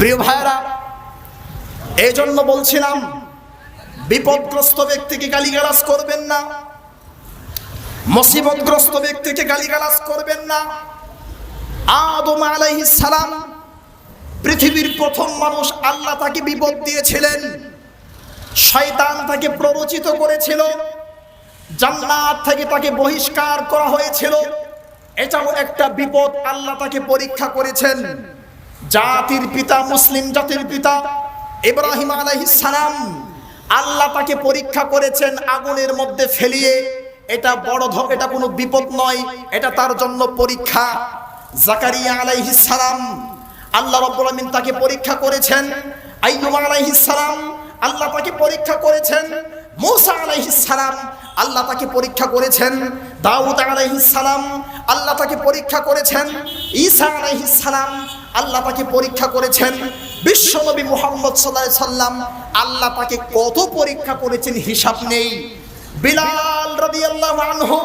প্রিয় ভাইরা এই জন্য বলছিলাম, বিপদগ্রস্ত ব্যক্তিকে গালিগালাজ করবেন না, মুসিবতগ্রস্ত ব্যক্তিকে গালিগালাজ করবেন না। আদম আলাইহিস সালাম পৃথিবীর প্রথম মানুষ আল্লাহ তাকে বিপদ দিয়েছিলেন, শয়তান তাকে প্ররোচিত করেছিল, জান্নাত থেকে তাকে বহিষ্কার করা হয়েছিল। এটাও একটা বিপদ আল্লাহ তাকে পরীক্ষা করেছেন। জাতির পিতা, মুসলিম জাতির পিতা, ইব্রাহিম সালাম, আল্লাহ তাকে পরীক্ষা করেছেন আগুনের মধ্যে ফেলিয়ে। এটা বড় ধ এটা কোনো বিপদ নয়, এটা তার জন্য পরীক্ষা। জাকারিয়া সালাম, আল্লাহ রাব্বুল তাকে পরীক্ষা করেছেন। আইয়ুব সালাম, আল্লাহ তাকে পরীক্ষা করেছেন। মুসা সালাম, আল্লাহ তাকে পরীক্ষা করেছেন। দাউদ সালাম আল্লাহ তাকে পরীক্ষা করেছেন। ঈসা সালাম আল্লাহ তাকে পরীক্ষা করেছেন। বিশ্বনবী মুহাম্মদ আলাইহি সাল্লাম আল্লাহ তাকে কত পরীক্ষা করেছেন হিসাব নেই। বিলাল রাদিয়াল্লাহু আনহু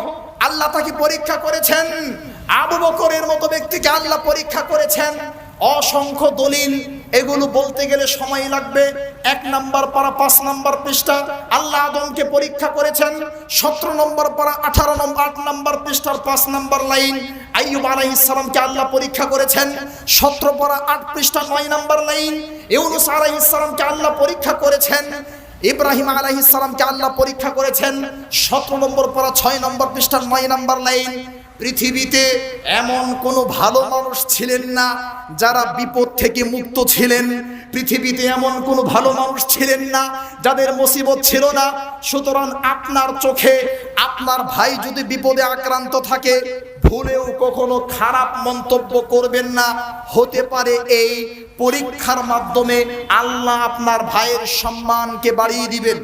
আল্লাহ তাকে পরীক্ষা করেছেন। আবু বকরের মতো ব্যক্তিকে আল্লাহ পরীক্ষা করেছেন। অসংখ্য দলিল এগুলো বলতে গেলে সময় লাগবে। এক নাম্বার পারা, পাঁচ নাম্বার পৃষ্ঠা। আল্লাহ আদমকে পরীক্ষা করেছেন। সতেরো নম্বর পারা, আঠারো নম্বর, আট নাম্বার পৃষ্ঠার পাঁচ নাম্বার লাইন। আইয়ুব আলাইহিস সালামকে আল্লাহ পরীক্ষা করেছেন। সতেরো পারা, আট পৃষ্ঠা, নয় নাম্বার লাইন। ইউনুস আলাইহিস সালামকে আল্লাহ পরীক্ষা করেছেন। ইব্রাহিম আলাইহিস সালামকে আল্লাহ পরীক্ষা করেছেন। সতেরো নম্বর পরা, ছয় নম্বর পৃষ্ঠার নয় নম্বর লাইন। পৃথিবীতে এমন কোনো ভালো মানুষ ছিলেন না যারা বিপদ থেকে মুক্ত ছিলেন। পৃথিবীতে এমন কোনো ভালো মানুষ ছিলেন না যাদের মুসিবত ছিল না। সুতরাং আপনার চোখে আপনার ভাই যদি বিপদে আক্রান্ত থাকে, ভুলেও কখনো খারাপ মন্তব্য করবেন না। হতে পারে এই পরীক্ষার মাধ্যমে আল্লাহ আপনার ভাইয়ের সম্মানকে বাড়িয়ে দিবেন।